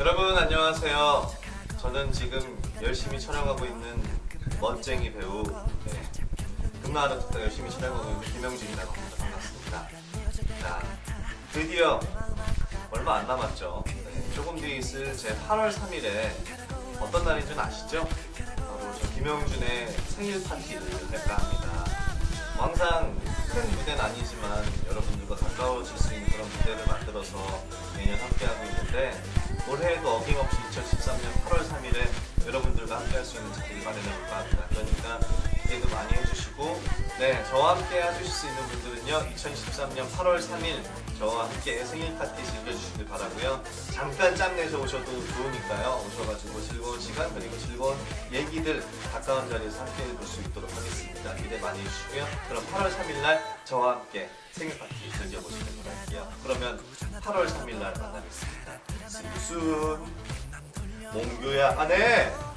여러분 안녕하세요. 저는 지금 열심히 촬영하고 있는 멋쟁이 배우 네. 금나하는 특 열심히 촬영하고 있는 김영진이라고 합니다. 반갑습니다. 자, 드디어 얼마 안 남았죠. 네, 조금 뒤에 있을 제 8월 3일에 어떤 날인 줄 아시죠? 바로 저 김영준의 생일 파티를 할까 합니다. 뭐 항상 큰 무대는 아니지만 여러분들과 가까워질 수 있는 그런 무대를 만들어서 매년 함께하고 있는데 올해에도 어김없이 2013년 8월 3일에 여러분들과 함께 할 수 있는 자리를 마련해볼까 합니다. 그러니까 기대도 많이 해주시고 네 저와 함께 해주실 수 있는 분들은요 2013년 8월 3일 저와 함께 생일 파티 즐겨주시길 바라고요. 잠깐 짬 내서 오셔도 좋으니까요. 오셔가지고 즐거운 시간 그리고 즐거운 얘기들 가까운 자리에서 함께 해볼 수 있도록 하겠습니다. 기대 많이 해주시고요. 그럼 8월 3일날 저와 함께 생일 파티 즐겨보시길 바랄게요. 그러면 8월 3일날 만나겠습니다 Soon 몽규야 안해